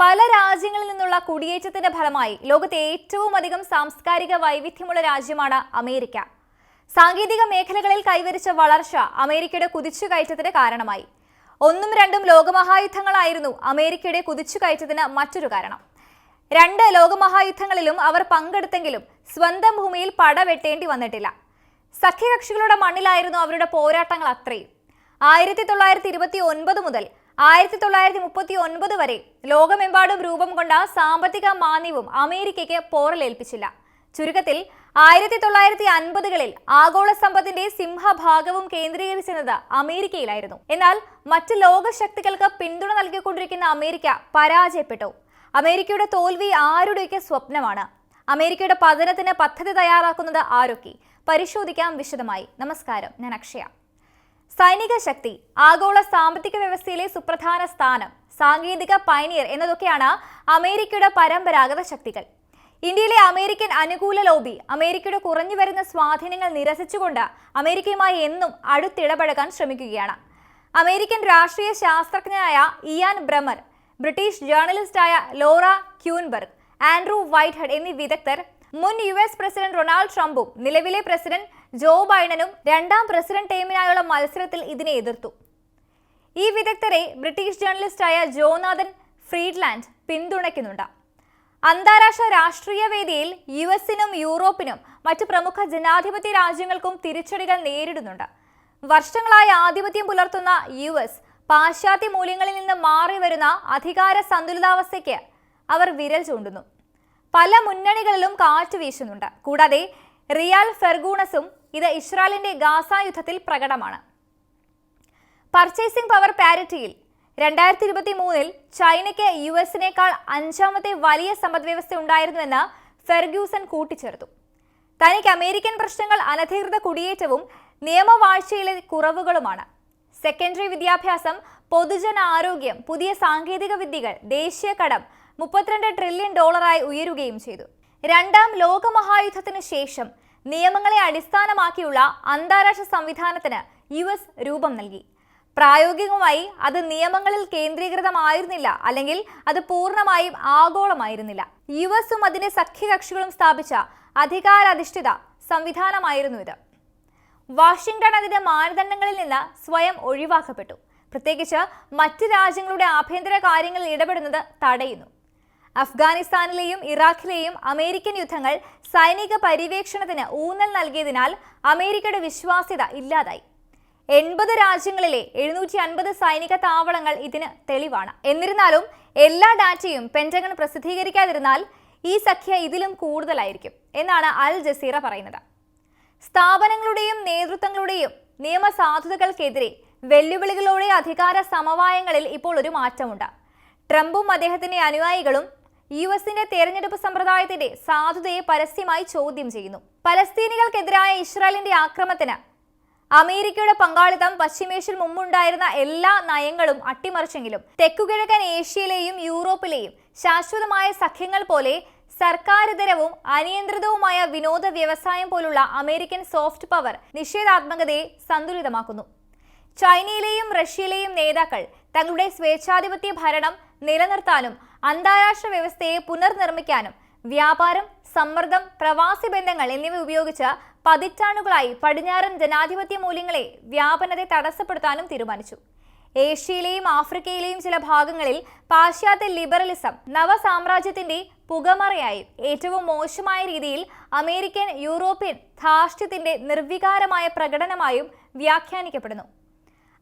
പല രാജ്യങ്ങളിൽ നിന്നുള്ള കുടിയേറ്റത്തിന്റെ ഫലമായി ലോകത്തെ ഏറ്റവും അധികം സാംസ്കാരിക വൈവിധ്യമുള്ള രാജ്യമാണ് അമേരിക്ക. സാങ്കേതിക മേഖലകളിൽ കൈവരിച്ച വളർച്ച അമേരിക്കയുടെ കുതിച്ചുകയറ്റത്തിന് കാരണമായി. ഒന്നും രണ്ടും ലോകമഹായുദ്ധങ്ങളായിരുന്നു അമേരിക്കയുടെ കുതിച്ചുകയറ്റത്തിന് മറ്റൊരു കാരണം. രണ്ട് ലോകമഹായുദ്ധങ്ങളിലും അവർ പങ്കെടുത്തെങ്കിലും സ്വന്തം ഭൂമിയിൽ പടവെട്ടേണ്ടി വന്നിട്ടില്ല. സഖ്യകക്ഷികളുടെ മണ്ണിലായിരുന്നു അവരുടെ പോരാട്ടങ്ങൾ അത്രയും. ആയിരത്തി തൊള്ളായിരത്തി ഇരുപത്തി ഒൻപത് മുതൽ ആയിരത്തി തൊള്ളായിരത്തി മുപ്പത്തി ഒൻപത് വരെ ലോകമെമ്പാടും രൂപം കൊണ്ട സാമ്പത്തിക മാന്ദ്യവും അമേരിക്കയ്ക്ക് പോറലേൽപ്പിച്ചില്ല. ചുരുക്കത്തിൽ ആയിരത്തി തൊള്ളായിരത്തി അൻപതുകളിൽ ആഗോള സമ്പത്തിന്റെ സിംഹഭാഗവും കേന്ദ്രീകരിച്ചിരുന്നത് അമേരിക്കയിലായിരുന്നു. എന്നാൽ മറ്റ് ലോകശക്തികൾക്ക് പിന്തുണ നൽകിക്കൊണ്ടിരിക്കുന്ന അമേരിക്ക പരാജയപ്പെട്ടു. അമേരിക്കയുടെ തോൽവി ആരുടെയൊക്കെ സ്വപ്നമാണ്? അമേരിക്കയുടെ പതനത്തിന് പദ്ധതി തയ്യാറാക്കുന്നത് ആരൊക്കെ? പരിശോധിക്കാം വിശദമായി. നമസ്കാരം. ഞാൻ അക്ഷയ. സൈനിക ശക്തി ആഗോള സാമ്പത്തിക വ്യവസ്ഥയിലെ സുപ്രധാന സ്ഥാനം സാങ്കേതിക പൈനിയർ എന്നതൊക്കെയാണ് അമേരിക്കയുടെ പരമ്പരാഗത ശക്തികൾ. ഇന്ത്യയിലെ അമേരിക്കൻ അനുകൂല ലോബി അമേരിക്കയുടെ കുറഞ്ഞു വരുന്ന സ്വാധീനങ്ങൾ നിരസിച്ചുകൊണ്ട് അമേരിക്കയുമായി എന്നും അടുത്തിടപഴകാൻ ശ്രമിക്കുകയാണ്. അമേരിക്കൻ രാഷ്ട്രീയ ശാസ്ത്രജ്ഞനായ ഇയാൻ ബ്രമർ ബ്രിട്ടീഷ് ജേർണലിസ്റ്റായ ലോറ ക്യൂൻബർഗ് ആൻഡ്രൂ വൈറ്റ്ഹെഡ് എന്നീ വിദഗ്ധർ മുൻ യു എസ് പ്രസിഡന്റ് റൊണാൾഡ് ട്രംപും നിലവിലെ പ്രസിഡന്റ് ജോ ബൈഡനും രണ്ടാം പ്രസിഡന്റ് ടീമിനായുള്ള മത്സരത്തിൽ ഇതിനെ എതിർത്തു. ഈ വിദഗ്ധരെ ബ്രിട്ടീഷ് ജേർണലിസ്റ്റായ ജോനാഥൻ ഫ്രീഡ്ലാൻഡ് പിന്തുണയ്ക്കുന്നുണ്ട്. അന്താരാഷ്ട്ര രാഷ്ട്രീയ വേദിയിൽ യു എസിനും യൂറോപ്പിനും മറ്റ് പ്രമുഖ ജനാധിപത്യ രാജ്യങ്ങൾക്കും തിരിച്ചടികൾ നേരിടുന്നുണ്ട്. വർഷങ്ങളായി ആധിപത്യം പുലർത്തുന്ന യു എസ് പാശ്ചാത്യ മൂല്യങ്ങളിൽ നിന്ന് മാറി വരുന്ന അധികാര സന്തുലിതാവസ്ഥയ്ക്ക് അവർ വിരൽ ചൂണ്ടുന്നു. പല മുന്നണികളിലും കാറ്റ് വീശുന്നുണ്ട്. കൂടാതെ റിയാൽ ഫെർഗൂണസും ഇത് ഇസ്രായേലിന്റെ ഗാസ യുദ്ധത്തിൽ പ്രകടമാണ്. പർച്ചേസിംഗ് പവർ പാരിറ്റിയിൽ രണ്ടായിരത്തി ഇരുപത്തി മൂന്നിൽ ചൈനയ്ക്ക് യു എസിനേക്കാൾ അഞ്ചാമത്തെ വലിയ സമ്പദ്വ്യവസ്ഥ ഉണ്ടായിരുന്നുവെന്ന് ഫെർഗ്യൂസൺ കൂട്ടിച്ചേർത്തു. തനിക്ക് അമേരിക്കൻ പ്രശ്നങ്ങൾ അനധികൃത കുടിയേറ്റവും നിയമവാഴ്ചയിലെ കുറവുകളുമാണ്. സെക്കൻഡറി വിദ്യാഭ്യാസം പൊതുജന ആരോഗ്യം പുതിയ സാങ്കേതിക വിദ്യകൾ ദേശീയ കടം മുപ്പത്തിരണ്ട് ട്രില്യൺ ഡോളറായി ഉയരുകയും ചെയ്തു. രണ്ടാം ലോകമഹായുദ്ധത്തിന് ശേഷം നിയമങ്ങളെ അടിസ്ഥാനമാക്കിയുള്ള അന്താരാഷ്ട്ര സംവിധാനത്തിന് യു എസ് രൂപം നൽകി. പ്രായോഗികമായി അത് നിയമങ്ങളിൽ കേന്ദ്രീകൃതമായിരുന്നില്ല അല്ലെങ്കിൽ അത് പൂർണമായും ആഗോളമായിരുന്നില്ല. യു എസും അതിന്റെ സഖ്യകക്ഷികളും സ്ഥാപിച്ച അധികാരാധിഷ്ഠിത സംവിധാനമായിരുന്നു ഇത്. വാഷിംഗ്ടൺ അതിന്റെ മാനദണ്ഡങ്ങളിൽ നിന്ന് സ്വയം ഒഴിവാക്കപ്പെട്ടു. പ്രത്യേകിച്ച് മറ്റ് രാജ്യങ്ങളുടെ ആഭ്യന്തര കാര്യങ്ങളിൽ ഇടപെടുന്നത് തടയുന്നു. അഫ്ഗാനിസ്ഥാനിലെയും ഇറാഖിലെയും അമേരിക്കൻ യുദ്ധങ്ങൾ സൈനിക പര്യവേക്ഷണത്തിന് ഊന്നൽ നൽകിയതിനാൽ അമേരിക്കയുടെ വിശ്വാസ്യത ഇല്ലാതായി. എൺപത് രാജ്യങ്ങളിലെ എഴുന്നൂറ്റി അൻപത് സൈനിക താവളങ്ങൾ ഇതിന് തെളിവാണ്. എന്നിരുന്നാലും എല്ലാ ഡാറ്റയും പെന്റഗൺ പ്രസിദ്ധീകരിക്കാതിരുന്നാൽ ഈ സഖ്യ ഇതിലും കൂടുതലായിരിക്കും എന്നാണ് അൽ ജസീറ പറയുന്നത്. സ്ഥാപനങ്ങളുടെയും നേതൃത്വങ്ങളുടെയും നിയമസാധുതകൾക്കെതിരെ വെല്ലുവിളികളോടെ അധികാര സമവായങ്ങളിൽ ഇപ്പോൾ ഒരു മാറ്റമുണ്ട്. ട്രംപും അദ്ദേഹത്തിന്റെ അനുയായികളും യു എസിന്റെ തെരഞ്ഞെടുപ്പ് സമ്പ്രദായത്തിന്റെ സാധുതയെ പരസ്യമായി ചോദ്യം ചെയ്യുന്നു. പലസ്തീനികൾക്കെതിരായ ഇസ്രായേലിന്റെ ആക്രമണത്തിന് അമേരിക്കയുടെ പങ്കാളിത്തം പശ്ചിമേഷ്യയിൽ മുമ്പുണ്ടായിരുന്ന എല്ലാ നയങ്ങളും അട്ടിമറിച്ചെങ്കിലും തെക്കുകിഴക്കൻ ഏഷ്യയിലെയും യൂറോപ്പിലെയും ശാശ്വതമായ സഖ്യങ്ങൾ പോലെ സർക്കാരിതരവും അനിയന്ത്രിതവുമായ വിനോദ വ്യവസായം പോലുള്ള അമേരിക്കൻ സോഫ്റ്റ് പവർ നിഷേധാത്മകതയെ സന്തുലിതമാക്കുന്നു. ചൈനയിലെയും റഷ്യയിലെയും നേതാക്കൾ തങ്ങളുടെ സ്വേച്ഛാധിപത്യ ഭരണം നിലനിർത്താനും അന്താരാഷ്ട്ര വ്യവസ്ഥയെ പുനർനിർമ്മിക്കാനും വ്യാപാരം സമ്മർദ്ദം പ്രവാസി ബന്ധങ്ങൾ എന്നിവ ഉപയോഗിച്ച് പതിറ്റാണ്ടുകളായി പടിഞ്ഞാറൻ ജനാധിപത്യ മൂല്യങ്ങളെ വ്യാപനത്തെ തടസ്സപ്പെടുത്താനും തീരുമാനിച്ചു. ഏഷ്യയിലെയും ആഫ്രിക്കയിലെയും ചില ഭാഗങ്ങളിൽ പാശ്ചാത്യ ലിബറലിസം നവസാമ്രാജ്യത്തിന്റെ പുകമറയായി. ഏറ്റവും മോശമായ രീതിയിൽ അമേരിക്കൻ യൂറോപ്യൻ ധാർഷ്ട്യത്തിന്റെ നിർവികാരമായ പ്രകടനമായും വ്യാഖ്യാനിക്കപ്പെടുന്നു.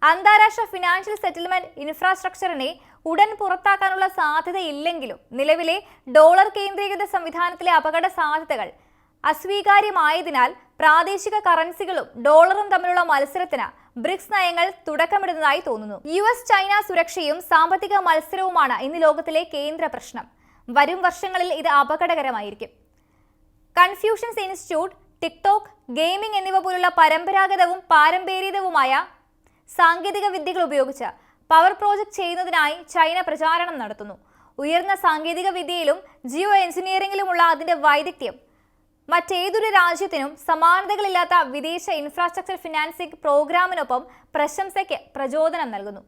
അന്താരാഷ്ട്ര ഫിനാൻഷ്യൽ സെറ്റിൽമെന്റ് ഇൻഫ്രാസ്ട്രക്ചറിനെ ഉടൻ പുറത്താക്കാനുള്ള സാധ്യതയില്ലെങ്കിലും നിലവിലെ ഡോളർ കേന്ദ്രീകൃത സംവിധാനത്തിലെ അപകട സാധ്യതകൾ അസ്വീകാര്യമായതിനാൽ പ്രാദേശിക കറൻസികളും ഡോളറും തമ്മിലുള്ള മത്സരത്തിന് ബ്രിക്സ് നയങ്ങൾ തുടക്കമിടുന്നതായി തോന്നുന്നു. യു എസ് ചൈന സുരക്ഷയും സാമ്പത്തിക മത്സരവുമാണ് ഇന്ന് ലോകത്തിലെ കേന്ദ്ര പ്രശ്നം. വരും വർഷങ്ങളിൽ ഇത് അപകടകരമായിരിക്കും. കൺഫ്യൂഷൻസ് ഇൻസ്റ്റിറ്റ്യൂട്ട് ടിക്ടോക്ക് ഗെയിമിംഗ് എന്നിവ പോലുള്ള പരമ്പരാഗതവും പാരമ്പര്യതവുമായ സാങ്കേതിക വിദ്യകൾ ഉപയോഗിച്ച് പവർ പ്രോജക്റ്റ് ചെയ്യുന്നതിനായി ചൈന പ്രചാരണം നടത്തുന്നു. ഉയർന്ന സാങ്കേതിക വിദ്യയിലും ജിയോ എഞ്ചിനീയറിംഗിലുമുള്ള അതിന്റെ വൈദഗ്ധ്യം. മറ്റേതൊരു രാജ്യത്തിനും സമാനതകളില്ലാത്ത വിദേശ ഇൻഫ്രാസ്ട്രക്ചർ ഫിനാൻസിംഗ് പ്രോഗ്രാമിനൊപ്പം പ്രശംസയ്ക്ക് പ്രചോദനം നൽകുന്നു.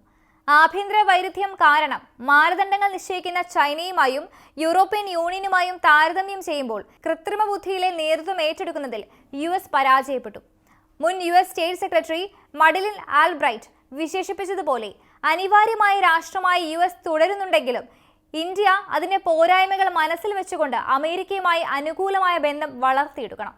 ആഭ്യന്തര വൈരുദ്ധ്യം കാരണം മാനദണ്ഡങ്ങൾ നിശ്ചയിക്കുന്ന ചൈനയുമായും യൂറോപ്യൻ യൂണിയനുമായും താരതമ്യം ചെയ്യുമ്പോൾ കൃത്രിമ ബുദ്ധിയിലെ നേതൃത്വം ഏറ്റെടുക്കുന്നതിൽ യു എസ് പരാജയപ്പെട്ടു. മുൻ U S state secretary Madeleine Albright വിശേഷിപ്പിച്ചതുപോലെ അനിവാര്യമായ രാഷ്ട്രമായി യു എസ് തുടരുന്നുണ്ടെങ്കിലും ഇന്ത്യ അതിന്റെ പോരായ്മകൾ മനസ്സിൽ വെച്ചുകൊണ്ട് അമേരിക്കയുമായി അനുകൂലമായ ബന്ധം വളർത്തിയെടുക്കണം.